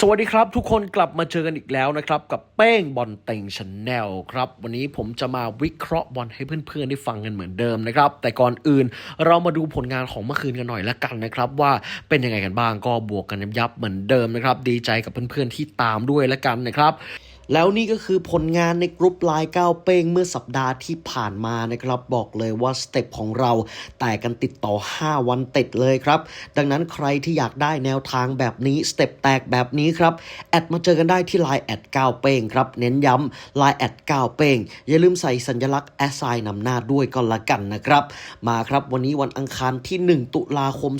สวัสดีครับทุกคนกลับมาเจอกันอีกแล้วนะครับ กับเป้งบอลเต็งชาแนลครับ วันนี้ผมจะมาวิเคราะห์บอลให้เพื่อนๆได้ฟังกันเหมือนเดิมนะครับ แต่ก่อนอื่นเรามาดูผลงานของเมื่อคืนกันหน่อยละกันนะครับ ว่าเป็นยังไงกันบ้างก็บวกกันยับๆเหมือนเดิมนะครับ ดีใจกับเพื่อนๆที่ตามด้วยละกันนะครับ แล้วนี่ก็คือผลงานในกรุ๊ปไลน์ก้าวเป้งเมื่อสัปดาห์ที่ผ่านมานะครับ บอกเลยว่าสเต็ปของเราแตกกันติดต่อ 5 วันติดเลยครับ ดังนั้นใครที่อยากได้แนวทางแบบนี้สเต็ปแตกแบบนี้ครับ แอดมาเจอกันได้ที่ไลน์แอดก้าวเป้งครับ เน้นย้ำไลน์แอดก้าวเป้งอย่าลืมใส่สัญลักษณ์แอสไซน์นำหน้าด้วยก็แล้วกันนะครับ มาครับวันนี้วันอังคารที่ 1 ตุลาคม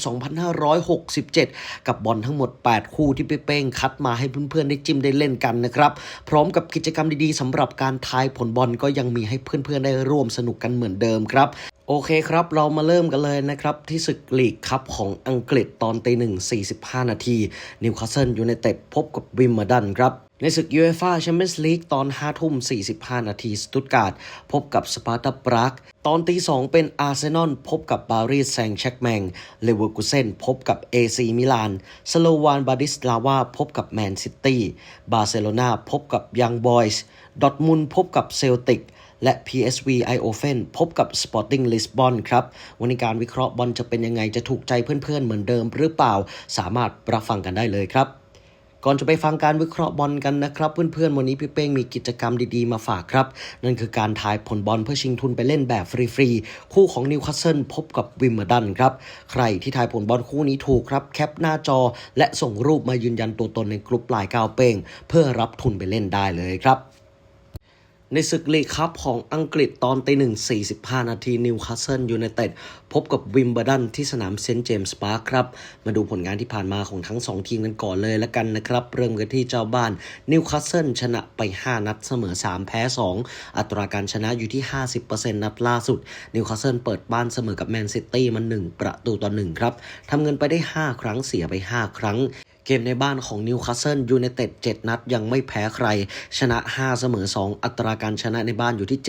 2567 กับบอลทั้งหมด 8 คู่ที่เป้งคัดมาให้เพื่อนๆได้จิ้มได้เล่นกันนะครับเพร้ร้อมกับกิจกรรมดีๆสำหรับการทายผลบอลก็ยังมีให้เพื่อนๆได้ร่วมสนุกกันเหมือนเดิมครับโอเคครับ เรามาเริ่มกันเลยนะครับ ที่ศึกลีกคัพของอังกฤษตอนตีหนึ่ง45 นาทีนิวคาสเซิลยูไนเต็ดพบกับวิมเมอร์ดันครับ ในศึกยูเอฟ่าแชมเปี้ยนส์ลีกตอน 5 ทุ่ม 45 นาทีสตุตการ์ดพบกับสปาร์ตาปรากตอนตี 2 เป็นอาร์เซนอลพบกับปารีสแซงต์แชร์กแมง เลเวอร์คูเซนพบกับเอซีมิลาน สโลวานบาดิสลาวาพบกับแมนซิตี้ บาร์เซโลนาพบกับยังบอยส์ ดอทมุนพบกับเซลติกและ PSV Eindhoven พบกับ Sporting Lisbon ครับ วันนี้การวิเคราะห์บอลจะเป็นยังไงจะถูกใจเพื่อนๆเหมือนเดิมหรือเปล่า สามารถรับฟังกันได้เลยครับ ก่อนจะไปฟังการวิเคราะห์บอลกันนะครับ เพื่อนๆ วันนี้พี่เป้งมีกิจกรรมดีๆ มาฝากครับ นั่นคือการทายผลบอลเพื่อชิงทุนไปเล่นแบบฟรีๆ คู่ของนิวคาสเซิลพบกับวิมเบลดันครับ ใครที่ทายผลบอลคู่นี้ถูกครับ แคปหน้าจอ และส่งรูปมายืนยันตัวตนในกลุ่มลายกาวเป้งเพื่อรับทุนไปเล่นได้เลยครับ ในศึกลีกคัพของอังกฤษตอนตีหนึ่ง45 นาทีนิวคาสเซิลยูไนเต็ดพบกับวิมเบลดันที่สนามเซนต์เจมส์พาร์คครับ มาดูผลงานที่ผ่านมาของทั้ง 2 ทีมกันก่อนเลยละกันนะครับ เริ่มกันที่เจ้าบ้านนิวคาสเซิลชนะไป 5 นัดเสมอ 3 แพ้ 2 อัตราการชนะอยู่ที่ 50%นัดล่าสุด นิวคาสเซิลเปิดบ้านเสมอกับแมนซิตี้มัน 1 ประตูต่อ1ครับทำเงินไปได้ 5 ครั้งเสียไป 5 ครั้ง เกมในบ้านของนิวคาสเซิลยูไนเต็ด7นัดยังไม่แพ้ใคร ชนะ 5 เสมอ 2 อัตราการชนะในบ้านอยู่ที่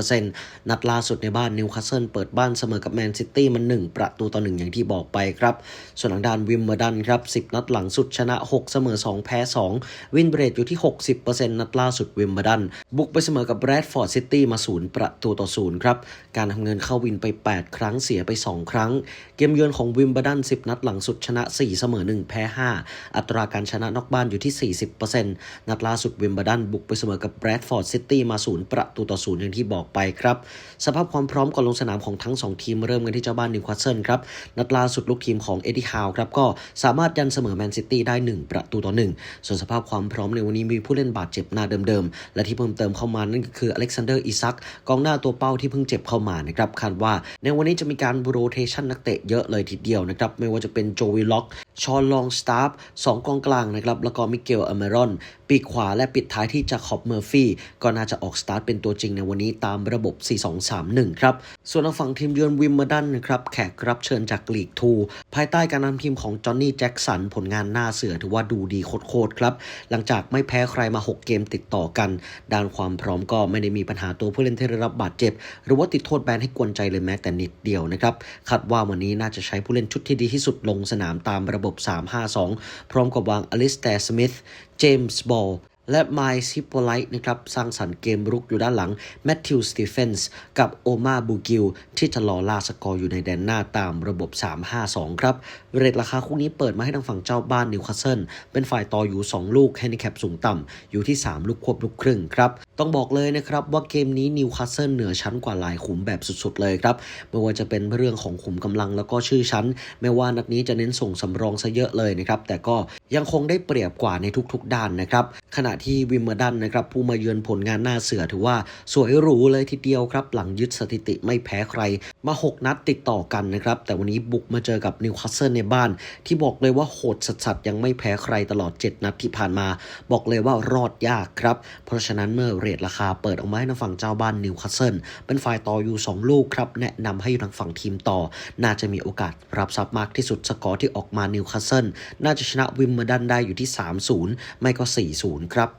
71%นัดล่าสุดในบ้านนิวคาสเซิลเปิดบ้านเสมอกับแมนซิตี้มัน 1 ประตูต่อ 1 อย่างที่บอกไปครับ ส่วนทางด้านวิมเบลดันครับ 10 นัดหลังสุดชนะ 6 เสมอ 2 แพ้ 2 วินเบรดอยู่ที่ 60%นัดล่าสุดวิมเบลดัน บุกไปเสมอกับแบรดฟอร์ดซิตี้มา 0 ประตูต่อ 0 ครับ การทำเงินเข้าวินไป 8 ครั้งเสียไป 2 ครั้ง เกมเยือนของวิมเบลดัน 10 นัดหลังสุดชนะ 4 เสมอ 1 แพ้ 5อัตราการชนะนอกบ้านอยู่ที่ 40%นัดล่าสุดวิมเบลดันบุกไปเสมอกับแบรดฟอร์ดซิตี้มา0ประตูต่อ0อย่างที่บอกไปครับ สภาพความพร้อมก่อนลงสนามของทั้ง 2 ทีมเริ่มกันที่เจ้าบ้านนิวคาสเซิลครับ นัดล่าสุดลูกทีมของเอ็ดดี้ฮาวครับก็สามารถยันเสมอแมนซิตี้ได้ 1 ประตูต่อ 1 ส่วนสภาพความพร้อมในวันนี้มีผู้เล่นบาดเจ็บหน้าเดิมๆ และที่เพิ่มเติมเข้ามานั่นก็คืออเล็กซานเดอร์อิซักกองหน้าตัวเป้าที่เพิ่งเจ็บเข้ามานะครับคาดว่า ในวันนี้จะมีการโรเทชันนักเตะเยอะเลยทีเดียวนะครับไม่ว่าจะเป็นโจวิล็อกชอนลองสตาฟสองกองกลางนะครับแล้วก็มิเกลอเมรอน ปีกขวาและปิดท้ายที่จาคอบเมอร์ฟี่ก็น่าจะออกสตาร์ทเป็นตัวจริงในวันนี้ตามระบบ 4-2-3-1 ครับ ส่วนทางฝั่งทีมเยือนวิมเบลดันนะครับแขกรับเชิญจากลีกทูภายใต้การนำทีมของจอห์นนี่แจ็คสันผลงานหน้าเสือถือว่าดูดีโคตรครับ หลังจากไม่แพ้ใครมา 6 เกมติดต่อกัน ด้านความพร้อมก็ไม่ได้มีปัญหาตัวผู้เล่นที่ได้รับบาดเจ็บ หรือว่าติดโทษแบนให้กวนใจเลยแม้แต่นิดเดียวนะครับคาดว่าวันนี้น่าจะใช้ผู้เล่นชุดที่ดีที่สุดลงสนามตามระบบ 3-5-2 พร้อมกับวางอลิสแตร์สมิธ เจมส์บอลและไมล์ซิปโปไลท์นะครับสร้างสรรค์เกมรุกอยู่ด้านหลัง แมทธิวสตีเฟนส์กับโอมาบูกิล ที่จะรอล่าสกอร์อยู่ในแดนหน้าตามระบบ 3-5-2 ครับ เรทราคาคู่นี้เปิดมาให้ทางฝั่งเจ้าบ้านนิวคาสเซิลเป็นฝ่ายต่ออยู่ 2 ลูกแฮนดิแคปสูงต่ำ อยู่ที่ 3 ลูกควบลูกครึ่งครับต้องบอกเลยนะครับว่าเกมนี้นิวคาสเซิลเหนือชั้นกว่าหลายขุมแบบสุดๆเลยครับไม่ว่าจะเป็นเรื่องของขุมกำลังแล้วก็ชื่อชั้นแม้ว่านัดนี้จะเน้นส่งสำรองซะเยอะเลยนะครับแต่ก็ยังคงได้เปรียบกว่าในทุกๆ ด้านนะครับขณะที่วิมเบลดันนะครับผู้มาเยือนผลงานหน้าเสือถือว่าสวยหรูเลยทีเดียวครับ หลังยึดสถิติไม่แพ้ใคร มา 6 นัดติดต่อกันนะครับแต่วันนี้บุกมาเจอกับนิวคาสเซิลในบ้าน ที่บอกเลยว่าโหดสัสๆยังไม่แพ้ใครตลอด 7 นัดที่ผ่านมา บอกเลยว่ารอดยากครับเพราะฉะนั้นเมื่อเรทราคาเปิดออกมาให้ทางฝั่งเจ้าบ้านนิวคาสเซิลเป็นฝ่ายต่ออยู่ 2 ลูกครับ แนะนำให้อยู่ทางฝั่งทีมต่อ น่าจะมีโอกาสรับทรัพย์มากที่สุดสกอร์ที่ออกมานิวคาสเซิลน่าจะชนะวิมเบลดันได้อยู่ที่ 3-0 ไม่ก็ 4-0 ครับ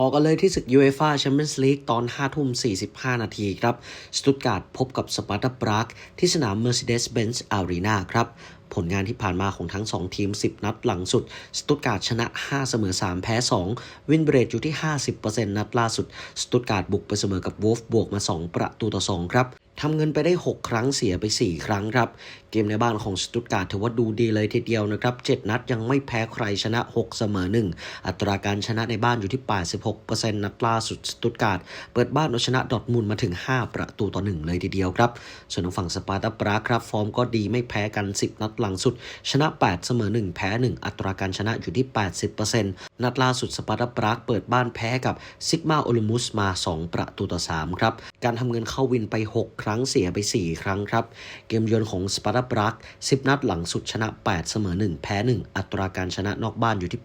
ต่อกันเลยที่ศึก UEFA Champions League ตอน5ทุ่ม 45 นาทีครับ สตุตการ์ดพบกับสปาร์ตาปรากที่สนาม Mercedes-Benz Arena ครับ ผลงานที่ผ่านมาของทั้ง 2 ทีม 10 นัดหลังสุด สตุตการ์ดชนะ 5 เสมอ 3 แพ้ 2 วินเบรดอยู่ที่ 50%นัดล่าสุด สตุตการ์ดบุกไปเสมอกับวอลฟบวกมา 2 ประตูต่อ 2 ครับทำเงินไปได้ 6 ครั้งเสียไป 4 ครั้งครับเกมในบ้านของสตุตการ์ดถือว่าดูดีเลยทีเดียวนะครับ 7 นัดยังไม่แพ้ใครชนะ 6 เสมอ 1 อัตราการชนะในบ้านอยู่ที่ 86%นัดล่าสุดสตุตการ์ดเปิดบ้านเอาชนะดอทมุนมาถึง 5 ประตูต่อ 1 เลยทีเดียวครับ ส่วนทางฝั่งสปาร์ตาปรากครับ ฟอร์มก็ดีไม่แพ้กัน 10 นัดหลังสุด ชนะ 8 เสมอ 1 แพ้ 1 อัตราการชนะอยู่ที่ 80%นัดล่าสุดสปาร์ตาปรากเปิดบ้านแพ้กับซิกมาโอลูมุสมา 2 ประตูต่อ 3 ครับ การทำเงินเข้าวินไป 6 ครั้งเสียไป 4 ครั้งครับ เกมเยือนของสปาร์ตาปราก10 นัดหลังสุดชนะ 8 เสมอ 1 แพ้ 1 อัตราการชนะนอกบ้านอยู่ที่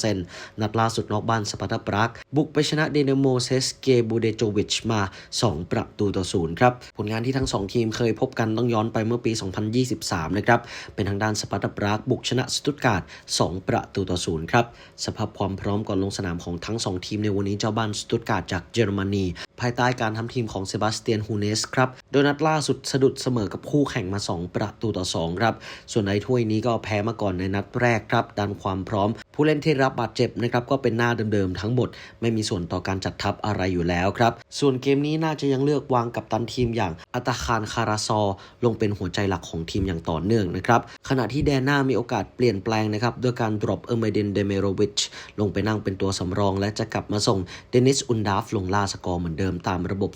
80%นัดล่าสุดนอกบ้านสปาร์ตาปรากบุกไปชนะเดนโมเซสเกบูเดโจวิชมา 2 ประตูต่อ0ครับ ผลงานที่ทั้ง 2 ทีมเคยพบกันต้องย้อนไปเมื่อปี 2023 นะครับ เป็นทางด้านสปาร์ตาปรากบุกชนะสตุตการ์ด 2 ประตูต่อ0ครับ สภาพความพร้อมก่อนลงสนามของทั้ง 2 ทีมในวันนี้เจ้าบ้านสตุตการ์ดจากเยอรมนีภายใต้การทำทีมของเซบาสเตียนฮูเนสครับ โดยนัดล่าสุดสะดุดเสมอกับคู่แข่งมา 2 ประตูต่อ 2 ครับ ส่วนในถ้วยนี้ก็แพ้มาก่อนในนัดแรกครับดันความพร้อมผู้เล่นที่รับบาดเจ็บนะครับก็เป็นหน้าเดิมๆทั้งหมด ไม่มีส่วนต่อการจัดทัพอะไรอยู่แล้วครับ ส่วนเกมนี้น่าจะยังเลือกวางกับตันทีมอย่างอัตาคารคาราซอ ลงเป็นหัวใจหลักของทีมอย่างต่อเนื่องนะครับขณะที่แดนหน้ามีโอกาสเปลี่ยนแปลงนะครับด้วยการดรอปเออร์เมเดนเดเมโรวิชลงไปนั่งเป็นตัวสำรอง และจะกลับมาส่งเดนิสอุนดาฟลงล่าสกอร์เหมือนเดิมตามระบบ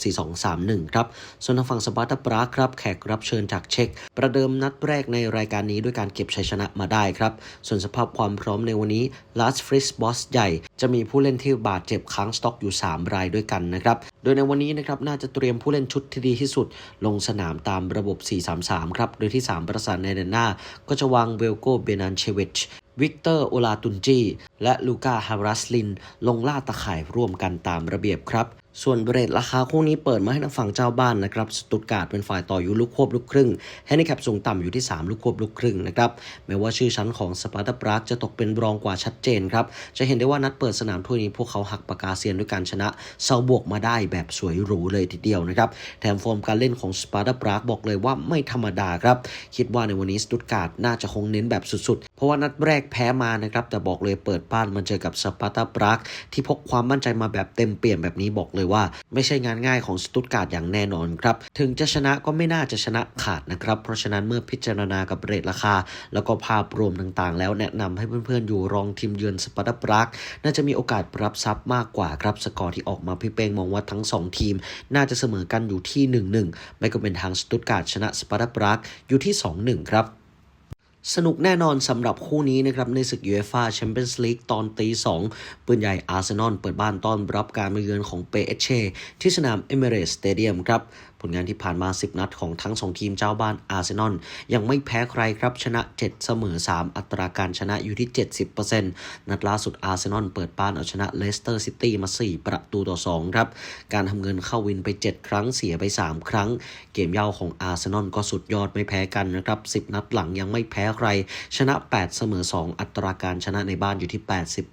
4-2-3-1 ครับส่วนทางฝั่งสปาร์ตาปรากครับแขกรับเชิญจากเช็กประเดิมนัดแรกในรายการนี้ด้วยการเก็บชัยชนะมาได้ครับส่วนสภาพความพร้อมในวันนี้ลาสฟริสบอสใหญ่ จะมีผู้เล่นที่บาดเจ็บค้างสต็อกอยู่ 3 รายด้วยกันนะครับ โดยในวันนี้นะครับน่าจะเตรียมผู้เล่นชุดที่ดีที่สุด ลงสนามตามระบบ 4-3-3 ครับ โดยที่ 3 ประสานในเดนหน้า ก็จะวางเวลโกเบนันเชวิชวิกเตอร์ โอลาตุนจี และลูกาฮารัสลิน ลงล่าตะข่ายร่วมกันตามระเบียบครับ ส่วนเบรทราคาคู่นี้เปิดมาให้ทางฝั่งเจ้าบ้านนะครับสตุตการ์ดเป็นฝ่ายต่ออยู่ลูกควบลูกครึ่งแฮนดิแคปสูงต่ำอยู่ที่ 3 ลูกควบลูกครึ่งนะครับแม้ว่าชื่อชั้นของสปาร์ตาปรากจะตกเป็นรองกว่าชัดเจนครับจะเห็นได้ว่านัดเปิดสนามถ้วยนี้พวกเขาหักปากกาเซียนด้วยการชนะเซาบวกมาได้แบบสวยหรูเลยทีเดียวนะครับแถมฟอร์มการเล่นของสปาร์ตาปรากบอกเลยว่าไม่ธรรมดาครับคิดว่าในวันนี้สตุตการ์ดน่าจะคงเน้นแบบสุดๆ เพราะว่านัดแรกแพ้มานะครับแต่บอกเลยเปิดบ้านมาเจอกับสปาร์ตาปรากที่พกความมั่นใจมาแบบเต็มเปี่ยมแบบนี้บอกเลยว่าไม่ใช่งานง่ายของสตุตการ์ดอย่างแน่นอนครับ ถึงจะชนะก็ไม่น่าจะชนะขาดนะครับ เพราะฉะนั้นเมื่อพิจารณากับเรทราคา แล้วก็ภาพรวมต่างๆ แล้วแนะนำให้เพื่อนๆ อยู่รองทีมเยือนสปาร์ตาปรากน่าจะมีโอกาสรับทรัพย์มากกว่าครับ สกอร์ที่ออกมาพี่เป้งมองว่าทั้ง 2 ทีม น่าจะเสมอกันอยู่ที่ 1-1 ไม่ก็เป็นทางสตุตการ์ดชนะสปาร์ตาปรากอยู่ที่ 2-1 ครับ สนุกแน่นอนสำหรับคู่นี้นะครับในศึกยูเอฟ่าแชมเปี้ยนส์ลีกตอนตีสองปืนใหญ่อาร์เซนอลเปิดบ้านต้อนรับการมาเยือนของเปเอเช่ที่สนามเอเมเรสสเตเดียมครับผลงานที่ผ่านมา 10 นัดของทั้ง 2 ทีมเจ้าบ้านอาร์เซนอลยังไม่แพ้ใครครับชนะ 7 เสมอ 3 อัตราการชนะอยู่ที่ 70%นัดล่าสุดอาร์เซนอลเปิดบ้านเอาชนะเลสเตอร์ซิตี้มา 4 ประตูต่อ 2 ครับ การทำเงินเข้าวินไป 7 ครั้งเสียไป 3 ครั้ง เกมเย่าของอาร์เซนอลก็สุดยอดไม่แพ้กันนะครับ 10 นัดหลังยังไม่แพ้ใคร ชนะ 8 เสมอ 2 อัตราการชนะในบ้านอยู่ที่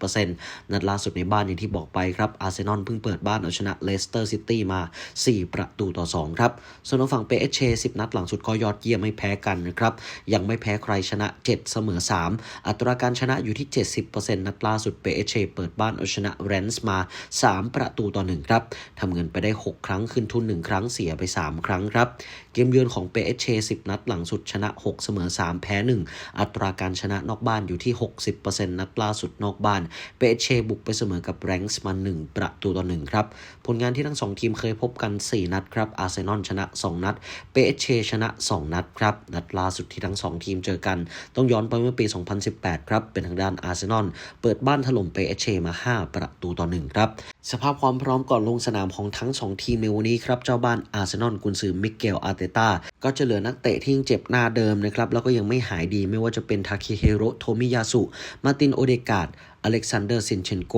80%นัดล่าสุดในบ้านอย่างที่บอกไปครับอาร์เซนอลเพิ่งเปิดบ้านเอาชนะเลสเตอร์ซิตี้มา 4 ประตูต่อ 2ครับ ส่วนทางฝั่งเปเอเช10นัดหลังสุดก็ยอดเยี่ยมไม่แพ้กันนะครับ ยังไม่แพ้ใครชนะ 7 เสมอ 3 อัตราการชนะอยู่ที่ 70%นัดล่าสุดเปเอเชเปิดบ้านเอาชนะเรนส์มา 3 ประตูต่อ 1 ครับทำเงินไปได้ 6 ครั้งขึ้นทุน 1 ครั้งเสียไป 3 ครั้งครับ เกมเยือนของเปเอเช10 นัดหลังสุดชนะ 6 เสมอ 3 แพ้ 1 อัตราการชนะนอกบ้านอยู่ที่ 60%นัดล่าสุดนอกบ้าน เปเอเชบุกไปเสมอกับแรงส์มา 1 ประตูต่อ 1 ครับ ผลงานที่ทั้ง 2 ทีมเคยพบกัน 4 นัดครับอาร์เซนอลชนะ 2 นัด เปเชชนะ 2 นัดครับ นัดล่าสุดที่ทั้ง 2 ทีมเจอกัน ต้องย้อนไปเมื่อปี 2018 ครับ เป็นทางด้านอาร์เซนอลเปิดบ้านถล่มเปเชมา 5 ประตูต่อ 1 ครับ สภาพความพร้อมก่อนลงสนามของทั้ง 2 ทีมในวันนี้ครับ เจ้าบ้านอาร์เซนอลกุนซือมิเกลอาร์เตตาก็จะเหลือนักเตะที่ยังเจ็บหน้าเดิมนะครับ แล้วก็ยังไม่หายดีไม่ว่าจะเป็นทาเคเฮโรโทมิยาสุมาตินโอเดกาดอเล็กซานเดอร์ซินเชนโก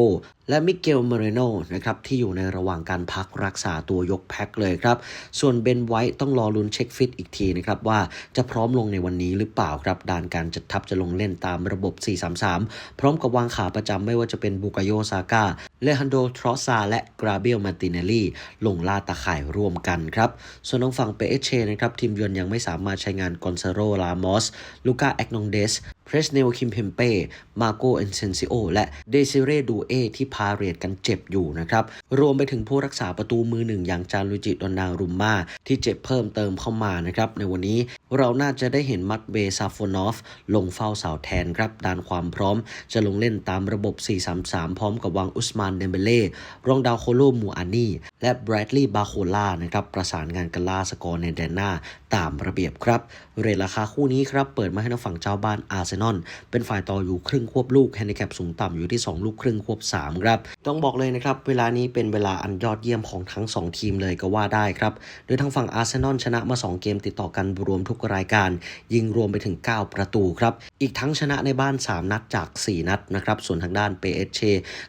และมิเกลเมเรโนนะครับ ที่อยู่ในระหว่างการพักรักษาตัวยกแพ็คเลยครับ ส่วนเบนไวต้องรอลุ้นเช็คฟิตอีกทีนะครับ ว่าจะพร้อมลงในวันนี้หรือเปล่าครับ ด่านการจัดทัพจะลงเล่นตามระบบ 4-3-3 พร้อมกับวางขาประจำไม่ว่าจะเป็นบุกาโยซาก้าเลฮันโดทรอซาและกราเบลมาติเนลลีลงล่าตาข่ายร่วมกันครับ ส่วนทางฝั่งเปเอเชนะครับทีมเยือนยังไม่สามารถใช้งานกอนซาโรลามอสลูกาแอกนองเดส เพรสเนลคิมเพมเป้ มาโกเอนเซนซิโอ และเดซิเรดูเอที่พาเรตกันเจ็บอยู่นะครับ รวมไปถึงผู้รักษาประตูมือหนึ่งอย่างจานลุจิดอนนารุมมาที่เจ็บเพิ่มเติมเข้ามานะครับ ในวันนี้เราน่าจะได้เห็นมัตเบซาโฟนอฟ ลงเฝ้าเสาแทนครับด้านความพร้อม จะลงเล่นตามระบบ 4-3-3 พร้อมกับวางอุสมานเดมเบเล่ รองดาวโคโลมูอานีและแบรดลีย์บาโคล่านะครับ ประสานงานกันล่าสกอร์ในแดนหน้าตามระเบียบครับ เรทราคาคู่นี้ครับ เปิดมาให้ทางฝั่งเจ้าบ้านอาร์เซนอลเป็นฝ่ายต่ออยู่ครึ่งควบลูกแฮนดิแคปสูงต่ำอยู่ที่ 2 ลูกครึ่งควบ 3 ครับ ต้องบอกเลยนะครับ เวลานี้เป็นเวลาอันยอดเยี่ยมของทั้ง 2 ทีมเลยก็ว่าได้ครับ โดยทางฝั่งอาร์เซนอลชนะมา 2 เกมติดต่อกันรวมทุกรายการ ยิงรวมไปถึง 9 ประตูครับ อีกทั้งชนะในบ้าน 3 นัดจาก 4 นัดนะครับส่วนทางด้านเปเอเช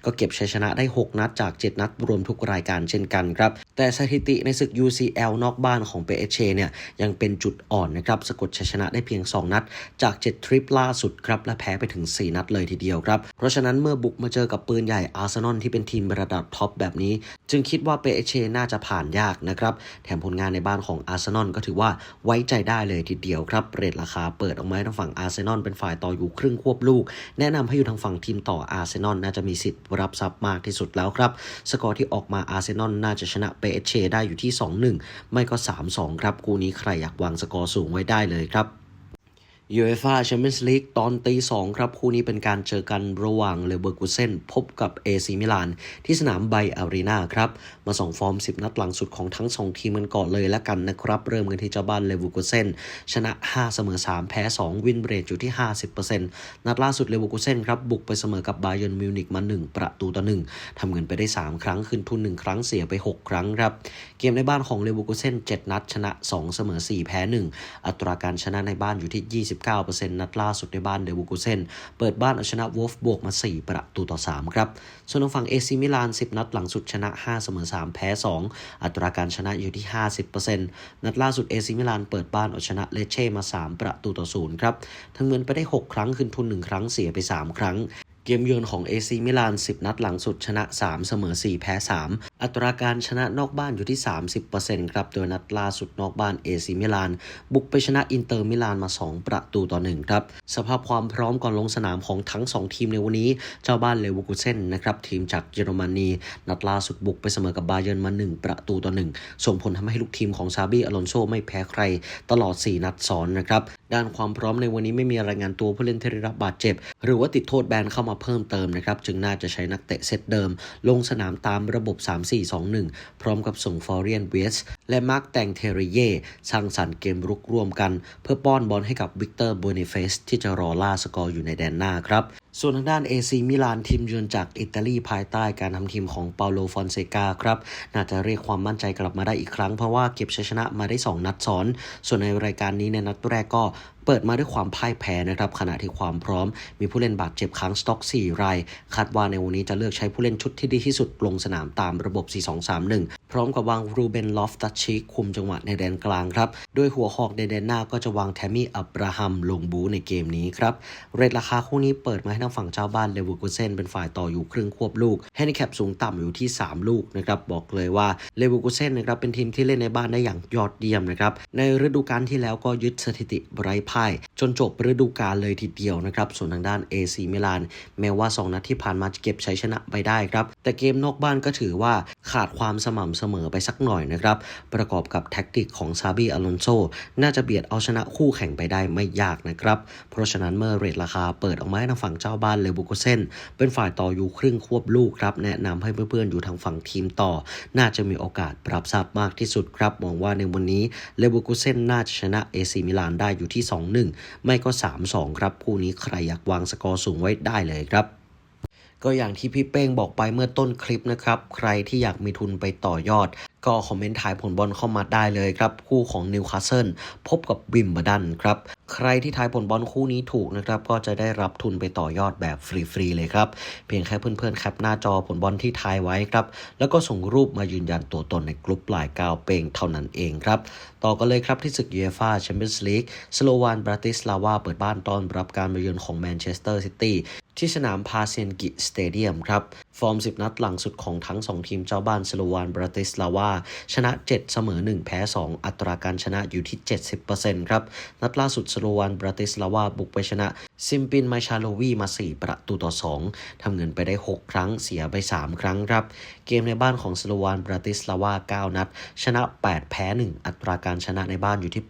ก็เก็บชัยชนะได้ 6 นัดจาก 7 นัดรวมทุกรายการเช่นกันครับแต่สถิติในศึก UCL นอกบ้านของเปเอเชเนี่ยยังเป็นจุดอ่อนนะครับสะกดชัยชนะได้เพียง 2 นัดจาก 7 ทริปล่าสุดครับและแพ้ไปถึง 4 นัดเลยทีเดียวครับ เพราะฉะนั้นเมื่อบุกมาเจอกับปืนใหญ่อาร์เซนอลที่เป็นทีมระดับท็อปแบบนี้ จึงคิดว่าเปเอเชน่าจะผ่านยากนะครับ แถมผลงานในบ้านของอาร์เซนอลก็ถือว่าไว้ใจได้เลยทีเดียวครับเรทราคาเปิดออกมาให้ทางฝั่งอาร์เซนอลเป็นฝ่ายต่ออยู่ครึ่งควบลูก แนะนำให้อยู่ทางฝั่งทีมต่ออาร์เซนอลน่าจะมีสิทธิ์รับทรัพย์มากที่สุดแล้วครับสกอร์ที่ออกมาอาร์เซนอลน่าจะชนะเปเอเชได้อยู่ที่ 2-1 ไม่ก็ 3-2 ครับคู่นี้ใครอยากวางสกอร์สูงไว้ได้เลยครับ ยูเอฟ่าแชมเปี้ยนส์ลีกตอนตีสองครับคู่นี้เป็นการเจอกันระหว่างเลเวอร์กูเซนพบกับเอซีมิลานที่สนามไบอารีนาครับ มาส่องฟอร์ม 10 นัดหลังสุดของทั้ง 2 ทีมกันก่อนเลยแล้วกันนะครับ เริ่มกันที่เจ้าบ้านเลเวอร์กูเซนชนะ 5 เสมอ 3 แพ้ 2 วินเบรทอยู่ที่ 50%นัดล่าสุดเลเวอร์กูเซนครับบุกไปเสมอกับบาเยิร์นมิวนิกมา 1 ประตูต่อ1ทำเงินไปได้ 3 ครั้งคืนทุน 1 ครั้งเสียไป 6 ครั้งครับเกมในบ้านของเลเวอร์กูเซน7นัดชนะ 2 เสมอ 4 แพ้ 1 อัตราการชนะในบ้านอยู่ที่ 29%นัดล่าสุดในบ้านเดวูกูเซนเปิดบ้านเอาชนะวอลฟบวกมา 4 ประตูต่อ 3 ครับ ส่วนทางฝั่งเอซิมิลาน 10 นัดหลังสุดชนะ 5 เสมอ 3 แพ้ 2 อัตราการชนะอยู่ที่ 50%นัดล่าสุดเอซิมิลานเปิดบ้านเอาชนะเลเช่มา 3 ประตูต่อ 0 ครับทั้งเงินไปได้ 6 ครั้งคืนทุน 1 ครั้งเสียไป 3 ครั้งเกมเยือนของ AC มิลาน 10 นัดหลังสุดชนะ 3 เสมอ 4 แพ้ 3 อัตราการชนะนอกบ้านอยู่ที่ 30%ครับ โดยนัดล่าสุดนอกบ้าน AC มิลาน บุกไปชนะอินเตอร์มิลานมา 2 ประตูต่อ 1 ครับ สภาพความพร้อมก่อนลงสนามของทั้ง 2 ทีมในวันนี้ เจ้าบ้านเลวอร์กูเซนนะครับ ทีมจากเยอรมนี นัดล่าสุดบุกไปเสมอกับบาเยิร์นมา 1 ประตูต่อ 1 ส่งผลทำให้ลูกทีมของซาบีอลอนโซไม่แพ้ใคร ตลอด 4 นัดซ้อนนะครับ ด้านความพร้อมในวันนี้ไม่มีรายงานตัวผู้เล่นที่ได้รับบาดเจ็บ หรือว่าติดโทษแบนเข้ามาเพิ่มเติมนะครับ จึงน่าจะใช้นักเตะเซตเดิม ลงสนามตามระบบ3-4-2-1 พร้อมกับส่งฟอร์เรียนเวสและมาร์กแตงเทเรเย่สร้างสรรค์เกมรุกร่วมกัน เพื่อป้อนบอลให้กับวิกเตอร์โบเนเฟสที่จะรอล่าสกอร์อยู่ในแดนหน้าครับส่วนทางด้าน AC มิลานทีมเยือนจากอิตาลีภายใต้การทำทีมของเปาโลฟอนเซกาครับ น่าจะเรียกความมั่นใจกลับมาได้อีกครั้งเพราะว่าเก็บชัยชนะมาได้ 2 นัดซ้อน ส่วนในรายการนี้ในนัดแรกก็ เปิดมาด้วยความพ่ายแพ้นะครับขณะที่ความพร้อม มีผู้เล่นบาดเจ็บค้างสต็อก 4 ราย คาดว่าในวันนี้จะเลือกใช้ผู้เล่นชุดที่ดีที่สุดลงสนามตามระบบ 4-2-3-1 พร้อมกับวางรูเบนลอฟตัชชิคุมจังหวะในแดนกลางครับโดยหัวหอกในแดนหน้าก็จะวางแทมมี่อับราฮัมลงบูในเกมนี้ครับเรทราคาคู่นี้เปิดมาให้ทางฝั่งเจ้าบ้านเลเวอร์กูเซนเป็นฝ่ายต่ออยู่ครึ่งควบลูกแฮนดิแคปสูงต่ำอยู่ที่ 3 ลูกนะครับบอกเลยว่าเลเวอร์กูเซนนะครับเป็นทีมที่เล่นในบ้านได้อย่างยอดเยี่ยมนะครับในฤดูกาลที่แล้วก็ยึดสถิติไร้พ่าย จนจบฤดูกาลเลยทีเดียวนะครับส่วนทางด้าน AC มิลานแม้ว่า 2 นัดที่ผ่านมาจะเก็บชัยชนะไปได้ครับ แต่เกมนอกบ้านก็ถือว่าขาดความสม่ำเสมอไปสักหน่อยนะครับ ประกอบกับแท็กติกของซาบีอลอนโซน่าจะเบียดเอาชนะคู่แข่งไปได้ไม่ยากนะครับ เพราะฉะนั้นเมื่อเรทราคาเปิดออกมาให้ทางฝั่งเจ้าบ้านเลบูโกเซนเป็นฝ่ายต่ออยู่ครึ่งควบลูกครับ แนะนำให้เพื่อนๆอยู่ทางฝั่งทีมต่อ น่าจะมีโอกาสปรับทราบมากที่สุดครับมองว่าในวันนี้เลบูโกเซนน่าจะชนะเอซีมิลานได้อยู่ที่2-1 ไม่ก็ 3-2 ครับ คู่นี้ใครอยากวางสกอร์สูงไว้ได้เลยครับก็อย่างที่พี่เป้งบอกไปเมื่อต้นคลิปนะครับ ใครที่อยากมีทุนไปต่อยอด ก็คอมเมนต์ถ่ายผลบอลเข้ามาได้เลยครับ คู่ของนิวคาสเซิลพบกับบิมบดันครับ ใครที่ทายผลบอลคู่นี้ถูกนะครับ ก็จะได้รับทุนไปต่อยอดแบบฟรี ๆ เลยครับ เพียงแค่เพื่อนๆแคปหน้าจอผลบอลที่ทายไว้ครับ แล้วก็ส่งรูปมายืนยันตัวตนในกลุ่มปลายกาวเปงเท่านั้นเองครับ ต่อกันเลยครับที่ศึกยูเอฟ่าแชมเปี้ยนส์ลีกสโลวานบราติสลาวาเปิดบ้านต้อนรับการมาเยือนของแมนเชสเตอร์ซิตี้ ที่สนามพาเซนกิสเตเดียมครับ ฟอร์ม 10 นัดหลังสุดของทั้ง 2 ทีมเจ้าบ้านสโลวานบราติสลาวา ชนะ 7 เสมอ 1 แพ้ 2 อัตราการชนะอยู่ที่ 70%ครับ นัดล่าสุดสโลวานบราติสลาวา บุกไปชนะ ซิมปินมาชาโลวีมา 4 ประตูต่อ 2 ทำเงินไปได้ 6 ครั้งเสียไป 3 ครั้งครับ เกมในบ้านของสโลวานบราติสลาวา 9 นัด ชนะ 8 แพ้ 1 อัตราการชนะในบ้านอยู่ที่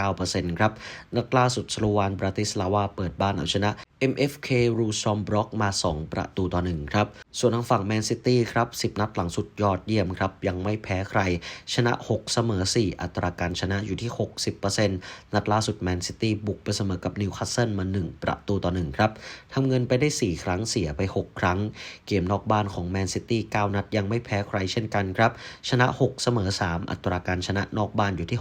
89%ครับ นัดล่าสุดสโลวานบราติสลาวาเปิดบ้านเอาชนะ MFK รูซอมบล็อกมา 2 ประตูต่อ 1 ครับ ส่วนทางฝั่งแมนซิตี้ครับ 10 นัดหลังสุดยอดเยี่ยมครับ ยังไม่แพ้ใคร ชนะ 6 เสมอ 4 อัตราการชนะอยู่ที่ 60%นัดล่าสุดแมนซิตี้บุกไปเสมอกับนิวคาสเซิลมา 1 ประตูต่อ 1 ครับทำเงินไปได้ 4 ครั้งเสียไป 6 ครั้ง เกมนอกบ้านของแมนซิตี้ 9 นัดยังไม่แพ้ใครเช่นกันครับ ชนะ 6 เสมอ 3 อัตราการชนะนอกบ้านอยู่ที่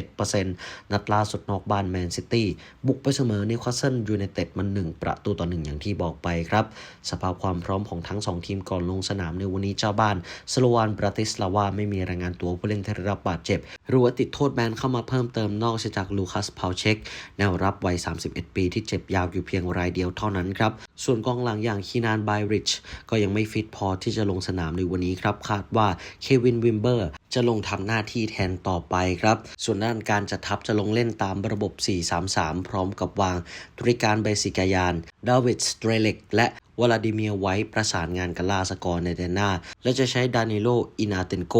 67%นัดล่าสุดนอกบ้านแมนซิตี้บุกไปเสมอนิวคาสเซิลยูไนเต็ดมา1ประตูต่อหนึ่งอย่างที่บอกไปครับ สภาพความพร้อมของทั้ง 2 ทีมก่อนลงสนามในวันนี้เจ้าบ้านสโลวานบราติสลาวาไม่มีรายงานตัวผู้เล่นที่ได้รับบาดเจ็บ หรือว่าติดโทษแบนเข้ามาเพิ่มเติมนอกจากลูคัสพาวเชกแนวรับวัย 31 ปีที่เจ็บยาวอยู่เพียงรายเดียวเท่านั้นครับ ส่วนกองหลังอย่างคีนานไบริชก็ยังไม่ฟิตพอที่จะลงสนามในวันนี้ครับ คาดว่าเควินวิมเบอร์จะลงทำหน้าที่แทนต่อไปครับ ส่วนด้านการจัดทัพจะลงเล่นตามระบบ 4-3-3 พร้อมกับวางธุริการเบสิกายานดาวิดสเตรเล็กและ วลาดิเมีย์ไว้ประสานงานกับลาสกอร์ในแดนหน้า และจะใช้ดานิโล อินาเตนโก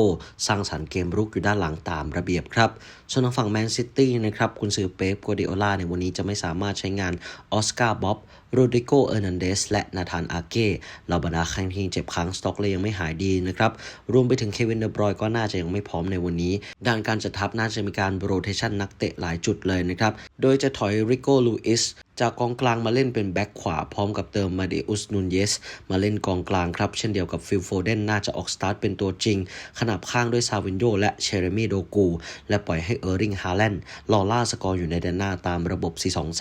สร้างสรรค์เกมรุกอยู่ด้านหลังตามระเบียบครับ ส่วนทางฝั่งแมนซิตี้นะครับคุณซือเป๊ปกัวดิโอลาในวันนี้จะไม่สามารถใช้งานออสการ์บ๊อบโรดริโก เออร์นันเดส และนาธาน อาเก้เหล่าบรรดาแข้งที่เจ็บค้างสต็อกเลยยังไม่หายดีนะครับ รวมไปถึงเควินเดบรอยก็น่าจะยังไม่พร้อมในวันนี้ ด้านการจัดทัพน่าจะมีการโรเทชันนักเตะหลายจุดเลยนะครับ โดยจะถอยริโกลูอิสจากกองกลางมาเล่นเป็นแบ็กขวาพร้อมกับเติมมาเดอุสนูนเยส มาเล่นกองกลางครับ เช่นเดียวกับฟิลโฟเดนน่าจะออกสตาร์ทเป็นตัวจริง ขนาบข้างด้วยซาวินโยและเชเรมีโดกู และปล่อยให้เออร์ริงฮาแลนด์ลอล่าสกอร์อยู่ในแดนหน้าตามระบบ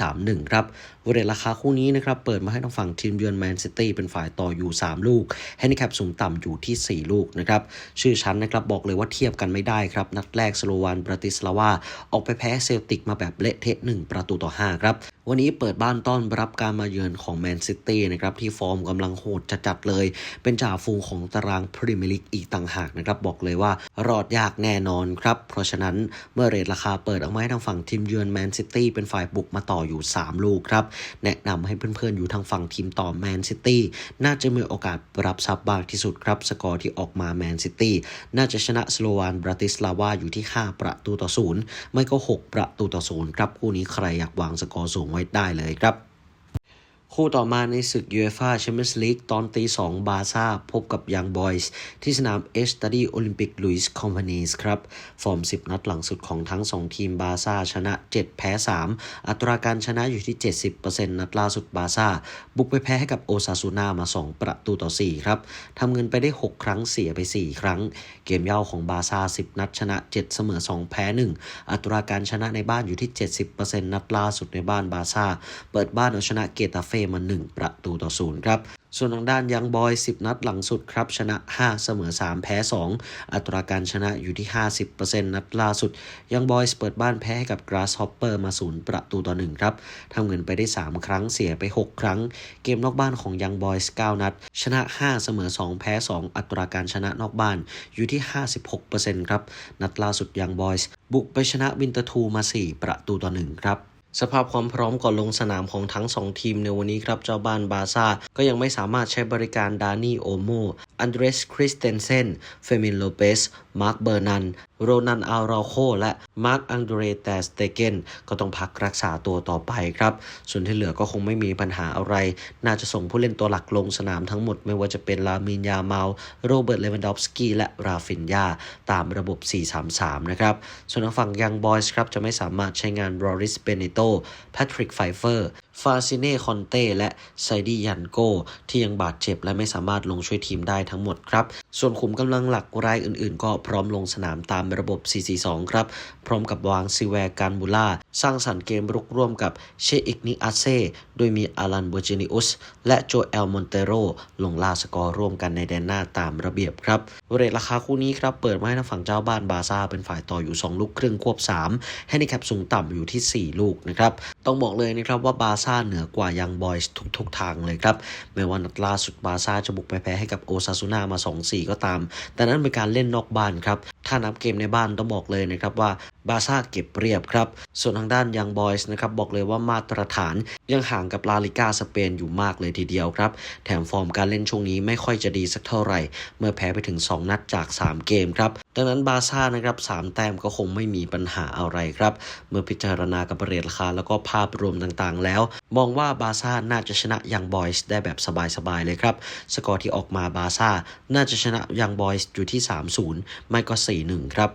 4-2-3-1 ครับวอเรราคาคู่นี้นะครับเปิดมาให้ทางฝั่งทีมเยือนแมนซิตี้เป็นฝ่ายต่ออยู่ 3 ลูกแฮนดิแคปสูงต่ำอยู่ที่ 4 ลูกนะครับชื่อชั้นนะครับบอกเลยว่าเทียบกันไม่ได้ครับ นัดแรกสโลวานบราติสลาวา ออกไปแพ้เซลติกมาแบบเละเทะ 1 ประตูต่อ 5 ครับ วันนี้เปิดบ้านต้อนรับการมาเยือนของแมนซิตี้นะครับที่ฟอร์มกำลังโหดจัดๆเลย เป็นจ่าฝูงของตารางพรีเมียร์ลีกอีกต่างหากนะครับบอกเลยว่ารอดยากแน่นอนครับ เพราะฉะนั้นเมื่อเรทราคาเปิดออาให้ทางฝั่งทีมเยือนแมนซิตี้เป็นฝ่ายบุกมาต่ออยู่ 3 ลูกครับ แนะนำให้เพื่อนๆอยู่ทางฝั่งทีมต่อแมนซิตี้น่าจะมีโอกาสรับซับบากที่สุดครับ สกอร์ที่ออกมาแมนซิตี้น่าจะชนะสโลวานบราติสลาวาอยู่ที่ 5 ประตูต่อศูนย์ไม่ก็ 6 ประตูต่อศูนย์ครับคู่นี้ใครอยากวางสกอร์สูงไว้ได้เลยครับ คู่ต่อมาในศึกยูเอฟ่าแชมเปี้ยนส์ลีกตอนตีสองบาซ่าพบกับยังบอยส์ที่สนามเอสตัดีโอลิมปิกลุยส์คอมพานีสครับ ฟอร์ม 10 นัดหลังสุดของทั้ง 2 ทีมบาซ่าชนะ 7 แพ้ 3 อัตราการชนะอยู่ที่ 70%นัดล่าสุดบาซ่า บุกไปแพ้ให้กับโอซาซูนามา 2 ประตูต่อ 4 ครับ ทำเงินไปได้ 6 ครั้งเสียไป 4 ครั้ง เกมเย่าของบาซ่า 10 นัดชนะ 7 เสมอ 2 แพ้ 1 อัตราการชนะในบ้านอยู่ที่ 70%นัดล่าสุดในบ้านบาซ่าเปิดบ้านเอาชนะเกตาเฟมา 1 ประตูต่อศูนย์ครับส่วนทางด้านยังบอย 10 นัดหลังสุดครับ ชนะ 5 เสมอ 3 แพ้ 2 อัตราการชนะอยู่ที่ 50%นัดล่าสุด ยังบอยเปิดบ้านแพ้ให้กับกราสฮอปเปอร์มา 0 ประตูต่อ 1 ครับทำเงินไปได้ 3 ครั้งเสียไป 6 ครั้ง เกมนอกบ้านของยังบอยส์9นัด ชนะ 5 เสมอ 2 แพ้ 2 อัตราการชนะนอกบ้านอยู่ที่ 56%ครับ นัดล่าสุดยังบอยส์บุกไปชนะวินเตอร์ทูมา 4 ประตูต่อ 1 ครับ สภาพความพร้อมก่อนลงสนามของทั้ง 2 ทีมในวันนี้ครับ เจ้าบ้านบาซ่าก็ยังไม่สามารถใช้บริการดานี่โอโม อันเดรส คริสเตนเซน เฟมินโลเปส มาร์ค เบอร์นัน โรนันอาราโค และมาร์ค อังเดรเตสเตเกน ก็ต้องพักรักษาตัวต่อไปครับ ส่วนที่เหลือก็คงไม่มีปัญหาอะไร น่าจะส่งผู้เล่นตัวหลักลงสนามทั้งหมด ไม่ว่าจะเป็นลามินยาเมา โรเบิร์ต เลวันดอฟสกี้ และราฟินยา ตามระบบ 4-3-3 นะครับ ส่วนทางฝั่งยังบอยส์ครับ จะไม่สามารถใช้งานบรอริส เบเนโตแพทริก ไฟเฟอร์ ฟาซิเน่คอนเต้และไซดียันโกที่ยังบาดเจ็บและไม่สามารถลงช่วยทีมได้ทั้งหมดครับ ส่วนขุมกำลังหลักรายอื่นๆ ก็พร้อมลงสนามตามระบบ 4-4-2 ครับ พร้อมกับวางซิแวร์การบูล่า สร้างสรรค์เกมรุกร่วมกับเชอิกนิอาเซ่โดยมีอารันเบอร์จินิอุสและโจเอลมอนเตโรลงล่าสกอร์ร่วมกันในแดนหน้าตามระเบียบครับเรทราคาคู่นี้ครับเปิดมาให้ทางฝั่งเจ้าบ้านบาซ่าเป็นฝ่ายต่ออยู่ 2 ลูกครึ่งควบ3แฮนดิแคปสูงต่ำอยู่ที่ 4 ลูกนะครับต้องบอกเลยนะครับว่าบาซ่าซ่าเหนือกว่ายังบอยส์ทุกๆทางเลยครับไม่ว่านัดล่าสุดบาซ่าจะบุกไปแพ้ให้กับโอซาซูนามา 2-4 ก็ตาม แต่นั้นเป็นการเล่นนอกบ้านครับ ถ้านับเกมในบ้านต้องบอกเลยนะครับว่า บาซ่าเก็บเรียบครับ ส่วนทางด้านยังบอยส์นะครับบอกเลยว่ามาตรฐานยังห่างกับลาลิกาสเปนอยู่มากเลยทีเดียวครับ แถมฟอร์มการเล่นช่วงนี้ไม่ค่อยจะดีสักเท่าไหร่ เมื่อแพ้ไปถึง 2 นัดจาก 3 เกมครับ ดังนั้นบาซ่านะครับ3แต้มก็คงไม่มีปัญหาอะไรครับ เมื่อพิจารณากับเรทราคาแล้วก็ภาพรวมต่างๆ แล้ว มองว่าบาซ่าน่าจะชนะยังบอยส์ได้แบบสบายๆเลยครับ สกอร์ที่ออกมาบาซ่าน่าจะชนะยังบอยส์อยู่ที่ 3-0 ไม่ก็ 4-1 ครับ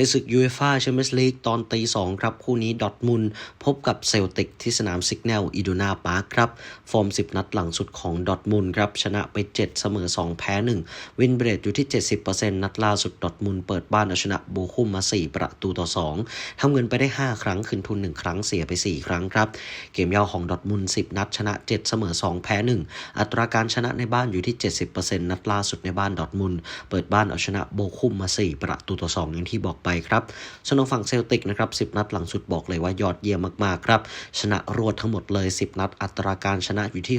ในศึกยูเอฟ่าแชมเปี้ยนส์ลีกตอนตีสองครับ คู่นี้ดอทมุนพบกับเซลติกที่สนามซิกแนลอีดูนาปาร์คครับ ฟอร์ม 10 นัดหลังสุดของดอทมุนครับ ชนะไป 7 เสมอ 2 แพ้ 1 วินเบรดอยู่ที่ 70%นัดล่าสุดดอทมุนเปิดบ้านเอาชนะโบคุมมา 4 ประตูต่อ 2ทำเงินไปได้ 5 ครั้งคืนทุน 1 ครั้งเสียไป 4 ครั้งครับ เกมยาวของดอทมุน10 นัดชนะ 7 เสมอ 2 แพ้ 1 อัตราการชนะในบ้านอยู่ที่ 70%นัดล่าสุดในบ้านดอทมุนเปิดบ้านเอาชนะโบคุมมา 4 ประตูต่อ2อย่างที่บอกไปครับส่วนทางฝั่งเซลติกนะครับ10 นัดหลังสุดบอกเลยว่ายอดเยี่ยมมากๆครับชนะรวดทั้งหมดเลย 10 นัดอัตราการชนะอยู่ที่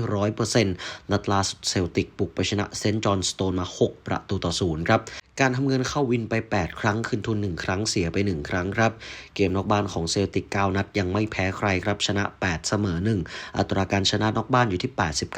100%นัดล่าสุดเซลติกบุกไปชนะเซนต์จอห์นสโตนมา 6 ประตูต่อศูนย์ครับ การทำเงินเข้าวินไป 8 ครั้งคืนทุน 1 ครั้งเสียไป 1 ครั้งครับ เกมนอกบ้านของเซลติก9นัดยังไม่แพ้ใครครับชนะ 8 เสมอ 1 อัตราการชนะนอกบ้านอยู่ที่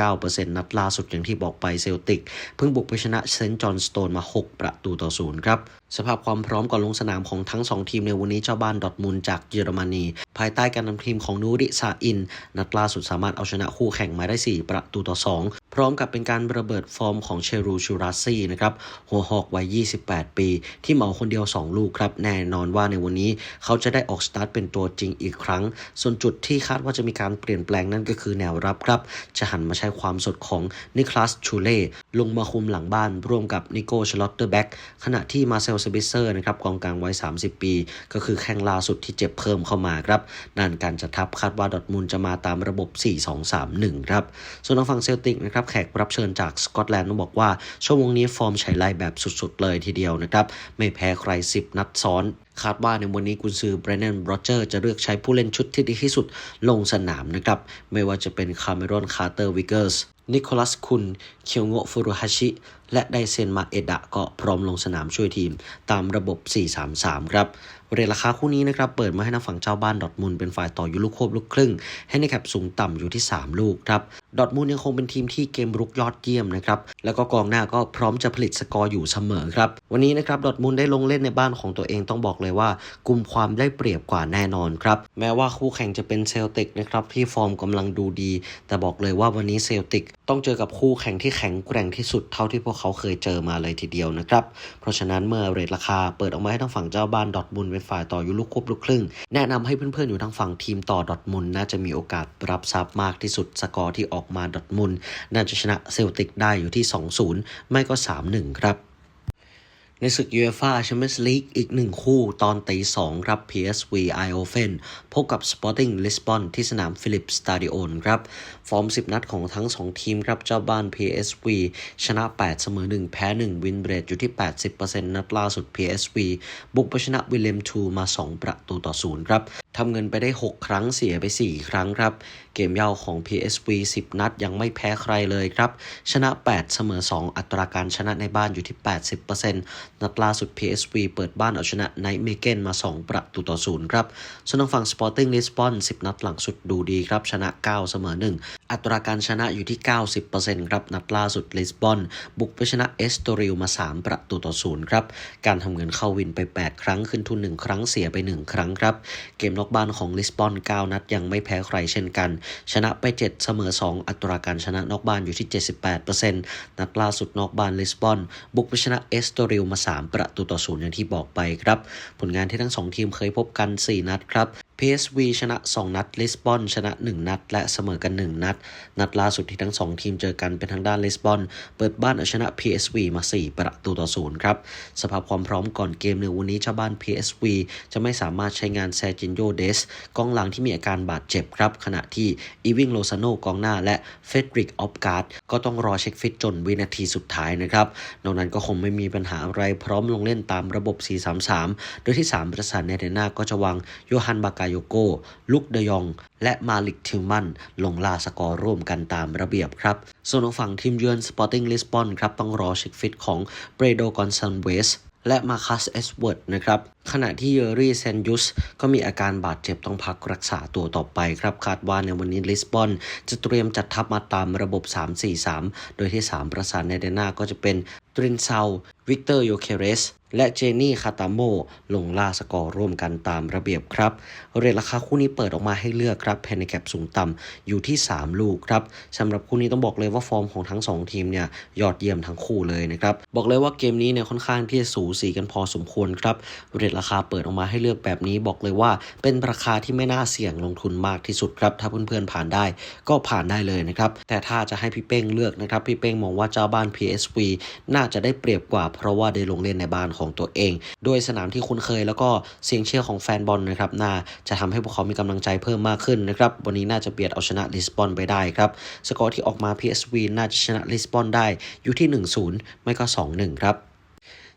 89%นัดล่าสุดอย่างที่บอกไปเซลติก เพิ่งบุกไปชนะเซนต์จอห์นสโตนมา 6 ประตูต่อศูนย์ครับสภาพความพร้อมก่อนลงสนามของทั้ง 2 ทีมในวันนี้เจ้าบ้านดอทมุนจากเยอรมนี ภายใต้การนำทีมของนูริซาอิน นัดล่าสุดสามารถเอาชนะคู่แข่งมาได้ 4 ประตูต่อ 2 พร้อมกับเป็นการระเบิดฟอร์มของเชรูชูราซีนะครับหัวหอกวัย28ปี ที่เหมาคนเดียว 2 ลูกครับ แน่นอนว่าในวันนี้เขาจะได้ออกสตาร์ทเป็นตัวจริงอีกครั้ง ส่วนจุดที่คาดว่าจะมีการเปลี่ยนแปลงนั่นก็คือแนวรับครับ จะหันมาใช้ความสดของนิคลัสชูเล่ลงมาคุมหลังบ้านร่วมกับนิโก้ชลอตเตอร์แบ็กขณะที่มาเซลเซบิเซอร์นะครับกองกลางวัย 30 ปี ก็คือแข้งล่าสุดที่เจ็บเพิ่มเข้ามาครับด้านการจัดทัพคาดว่าดอทมุนด์จะมาตามระบบ 4-2-3-1 ครับ ส่วนทางฝั่งเซลติกนะครับแขกรับเชิญจากสกอตแลนด์ต้องบอกว่าชั่วโมงนี้ฟอร์มใช้ไล่แบบสุดๆเลยทีเดียวนะครับ ไม่แพ้ใคร 10 นัดซ้อน คาดว่าในวันนี้กุนซือเบรเนนบรอเจอร์จะเลือกใช้ผู้เล่นชุดที่ดีที่สุดลงสนามนะครับ ไม่ว่าจะเป็นคาเมรอนคาร์เตอร์วิกเกอร์สนิโคลัสคุน เคียวโงฟูรุฮาชิ และไดเซนมาเอดะก็พร้อมลงสนามช่วยทีม ตามระบบ 4-3-3 ครับเรทราคาคู่นี้นะครับ เปิดมาให้ทางฝั่งเจ้าบ้านดอทมุนเป็นฝ่ายต่ออยู่ลูกโคบลูกครึ่ง ให้ในแคปสูงต่ำอยู่ที่ 3 ลูกครับ ดอทมุนยังคงเป็นทีมที่เกมรุกยอดเยี่ยมนะครับ แล้วก็กองหน้าก็พร้อมจะผลิตสกอร์อยู่เสมอครับ วันนี้นะครับดอทมุนได้ลงเล่นในบ้านของตัวเองต้องบอกเลยว่ากุมความได้เปรียบกว่าแน่นอนครับ แม้ว่าคู่แข่งจะเป็นเซลติกนะครับที่ฟอร์มกำลังดูดี แต่บอกเลยว่าวันนี้เซลติกต้องเจอกับคู่แข่งที่แข็งแกร่งที่สุดเท่าที่พวกเขาเคยเจอมาเลยทีเดียวนะครับ เพราะฉะนั้นเมื่อเรทราคาเปิดออกมาให้ทางฝั่งเจ้าบ้านดอทมุนเป็นฝ่ายต่ออยู่ลูกควบลูกครึ่ง แนะนำให้เพื่อนๆอยู่ทางฝั่งทีมต่อดอทมุนน่าจะมีโอกาสรับทรัพย์มากที่สุดสกอร์ที่ออกอกมาดอทมุนน่าจะชนะเซลติกได้อยู่ที่ 2-0 ไม่ก็ 3-1 ครับ ในศึก UEFA Champions League อีกหนึ่งคู่ตอนตีสองครับ PSV Eindhoven พบกับ Sporting Lisbon ที่สนาม Philips Stadion ครับ ฟอร์ม 10 นัดของทั้ง 2 ทีมครับ เจ้าบ้าน PSV ชนะ 8 เสมอ 1 แพ้ 1 วินเบรดอยู่ที่ 80%นัดล่าสุด PSV บุกไปชนะวิลเลมทูมา 2 ประตูต่อ0ครับทำเงินไปได้ 6 ครั้งเสียไป 4 ครั้งครับ เกมยาวของ PSV 10 นัดยังไม่แพ้ใครเลยครับ ชนะ 8 เสมอ 2 อัตราการชนะในบ้านอยู่ที่ 80%นัดล่าสุด PSV เปิดบ้านเอาชนะไนท์เมเกนมา 2 ประตูต่อ0ครับ ส่วนทางฝั่ง Sporting Lisbon 10 นัดหลังสุดดูดีครับ ชนะ 9 เสมอ 1 อัตราการชนะอยู่ที่ 90%ครับ นัดล่าสุดลิสบอน บุกไปชนะเอสโตริลมา 3 ประตูต่อ0ครับ การทำเงินเข้าวินไป 8 ครั้งขึ้นทุน 1 ครั้งเสียไป 1 ครั้งครับ เกมนอกบ้านของลิสบอน 9 นัดยังไม่แพ้ใครเช่นกัน ชนะไป 7 เสมอ 2 อัตราการชนะนอกบ้านอยู่ที่ 78%นัดล่าสุดนอกบ้านลิสบอน บุกไปชนะเอสโตริลมา3 ประตูต่อศูนย์อย่างที่บอกไปครับ ผลงานที่ทั้ง 2 ทีมเคยพบกัน 4 นัดครับ PSV ชนะ 2 นัด ลิสบอน ชนะ 1 นัด และเสมอกัน 1 นัด นัดล่าสุดที่ทั้ง 2 ทีมเจอกันเป็นทางด้านลิสบอน เปิดบ้านเอาชนะ PSV มา 4 ประตูต่อ0ครับ สภาพความพร้อมก่อนเกมในวันนี้เจ้าบ้าน PSV จะไม่สามารถใช้งานแซจินโยเดสกองหลังที่มีอาการบาดเจ็บครับ ขณะที่อีวิงโลซาโนกองหน้าและเฟดริกออฟการ์ดก็ต้องรอเช็คฟิตจนวินาทีสุดท้ายนะครับ นอกนั้นก็คงไม่มีปัญหาอะไรพร้อมลงเล่นตามระบบ 4-3-3 โดยที่ 3 ประสานเนเดนาก็จะวางโยฮันบากายโยโก ลุกเดยอง และมาลิกทิลมันลงลาสกอร์ร่วมกันตามระเบียบครับ ส่วนองฝั่งทีมเยือนสปอร์ติ้งลิสบอนครับต้องรอเช็คฟิตของเบรโดกอนซันเวสและมาคัสเอสเวิร์ดนะครับ ขณะที่เยอรี่เซนยุสก็มีอาการบาดเจ็บต้องพักรักษาตัวต่อไปครับ คาดว่าในวันนี้ลิสบอน จะเตรียมจัดทัพมาตามระบบ 3-4-3 โดยที่ 3 ประสานในเดนหน้าก็จะเป็นตรินเซาวิกเตอร์โยเคเรส และเจนี่คาตาโมลงล่าสกอร์ร่วมกันตามระเบียบครับเรทราคาคู่นี้เปิดออกมาให้เลือกครับแพนในแคปสูงต่ำอยู่ที่ 3 ลูกครับสำหรับคู่นี้ต้องบอกเลยว่าฟอร์มของทั้ง 2 ทีมเนี่ยยอดเยี่ยมทั้งคู่เลยนะครับ บอกเลยว่าเกมนี้เนี่ยค่อนข้างที่จะสูสีกันพอสมควรครับเรทราคาเปิดออกมาให้เลือกแบบนี้บอกเลยว่า เป็นราคาที่ไม่น่าเสี่ยงลงทุนมากที่สุดครับถ้าเพื่อนๆผ่านได้ก็ผ่านได้เลยนะครับแต่ถ้าจะให้พี่เป้งเลือกนะครับพี่เป้งมองว่าเจ้าบ้าน PSV น่าจะได้เปรียบกว่าเพราะว่าได้ลงเล่นในบ้านของตัวเองโดยสนามที่คุ้นเคยแล้วก็เสียงเชียร์ของแฟนบอลนะครับน่าจะทำให้พวกเขามีกำลังใจเพิ่มมากขึ้นนะครับวันนี้น่าจะเบียดเอาชนะลิสบอนไปได้ครับสกอร์ที่ออกมา PSV น่าจะชนะลิสบอนได้อยู่ที่ 1-0 ไม่ก็ 2-1 ครับ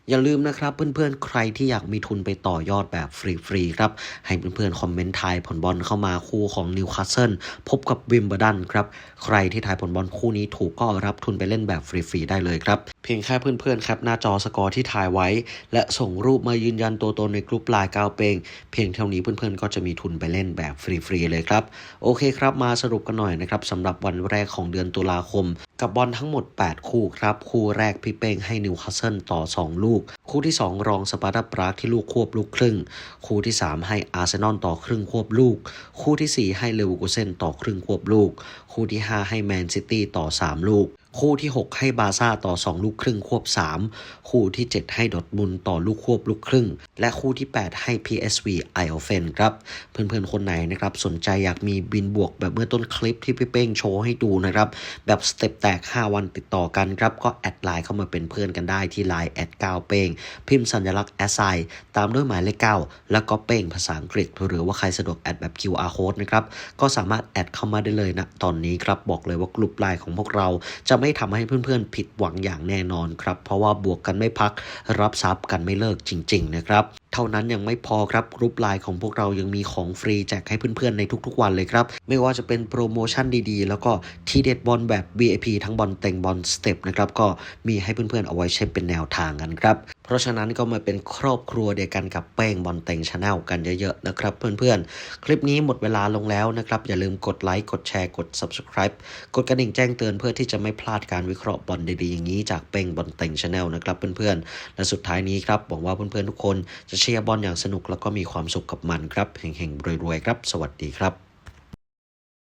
อย่าลืมนะครับเพื่อนๆ ใครที่อยากมีทุนไปต่อยอดแบบฟรีๆครับ ให้เพื่อนๆ คอมเมนต์ทายผลบอลเข้ามาคู่ของนิวคาสเซิลพบกับวิมเบอร์ดันครับ ใครที่ทายผลบอลคู่นี้ถูกก็รับทุนไปเล่นแบบฟรีๆ ได้เลยครับ เพียงแค่เพื่อนๆ ครับ หน้าจอสกอร์ที่ถ่ายไว้ และส่งรูปมายืนยันตัวตนในกลุ่มไลน์ก้าวเปงเพียงเท่านี้เพื่อนๆ ก็จะมีทุนไปเล่นแบบฟรีๆ เลยครับ โอเคครับมาสรุปกันหน่อยนะครับสำหรับวันแรกของเดือนตุลาคม กับบอลทั้งหมด 8 คู่ครับ คู่แรกพี่เป้งให้นิวคาสเซิลต่อ 2 ลูก คู่ที่ 2 รองสปาร์ตาปรากที่ลูกควบลูกครึ่ง คู่ที่ 3 ให้อาร์เซนอลต่อครึ่งควบลูก คู่ทีสี่4 ให้เลวูกูเซนต่อครึ่งควบลูก คู่ที่ 5 ให้แมนซิตี้ต่อ 3 ลูก คู่ที่ 6 ให้บาซ่าต่อ 2 ลูกครึ่งควบ 3 คู่ที่ 7 ให้ดอทมุนต่อลูกควบลูกครึ่ง และคู่ที่ 8 ให้ PSV ไอเอเฟนครับ เพื่อนๆ คนไหนนะครับ สนใจอยากมีบินบวกแบบเมื่อต้นคลิปที่พี่เป้งโชว์ให้ดูนะครับ แบบสเต็ปแตก 5 วันติดต่อกันครับ ก็แอดไลน์เข้ามาเป็นเพื่อนกันได้ที่ไลน์แอดก้าวเป้งพิมพ์สัญลักษณ์แอสไซตามด้วยหมายเลขเก้าแล้วก็เป้งภาษาอังกฤษ หรือว่าใครสะดวกแอดแบบ QR code นะครับก็สามารถแอดเข้ามาได้เลยนะตอนนี้ครับบอกเลยว่ากลุ่มไลน์ของพวกเราจะไม่ไม่ทำให้เพื่อนๆ ผิดหวังอย่างแน่นอนครับ เพราะว่าบวกกันไม่พักรับทรัพย์กันไม่เลิกจริง ๆ นะครับ เท่านั้นยังไม่พอครับกรุ๊ปไลน์ของพวกเรายังมีของฟรีแจกให้เพื่อนๆในทุกๆวันเลยครับ ไม่ว่าจะเป็นโปรโมชั่นดีๆ แล้วก็ทีเด็ดบอลแบบ VIP ทั้งบอลเต็งบอลสเต็ปนะครับก็มีให้เพื่อนๆเอาไว้ใช้เป็นแนวทางกันครับเพราะฉะนั้นก็มาเป็นครอบครัวเดียวกันกับเป้งบอลเต็งชาแนลกันเยอะๆนะครับเพื่อนๆ คลิปนี้หมดเวลาลงแล้วนะครับ อย่าลืมกดไลค์กดแชร์กด subscribe กดกระดิ่งแจ้งเตือนเพื่อที่จะไม่พลาดการวิเคราะห์บอลดีๆอย่างนี้จากเป้งบอลเต็งชาแนลนะครับเพื่อนๆ และสุดท้ายนี้ครับหวังว่าเพื่อนๆทุกคนจะเชียร์บอลอย่างสนุกแล้วก็มีความสุขกับมันครับเฮงๆรวยๆครับ สวัสดีครับ